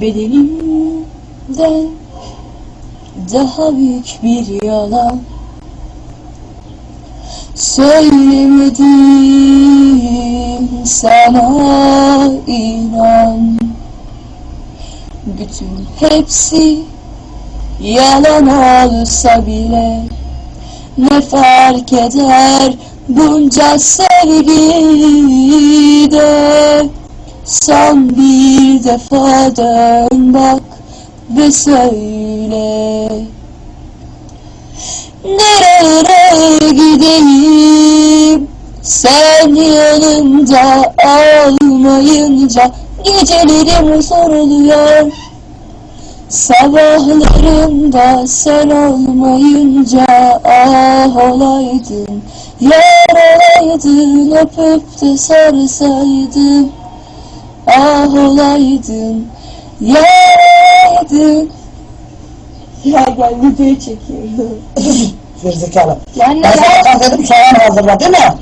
Bedenimden daha büyük bir yalan Söylemedim sana inan. Bütün hepsi yalan olsa bile Ne fark eder bunca sevgide Son bir defa dön bak ve söyle. Nereye gideyim? Sen yanımda olmayınca Gecelerim soruluyor. Sabahlarımda sen olmayınca ah olaydın Yar olaydın öpüp de sarsaydın Olaydın yar olaydın Ya gel video çekiyorum Gerizekalı. Yani Ben sana dedim soğan hazırla değil mi?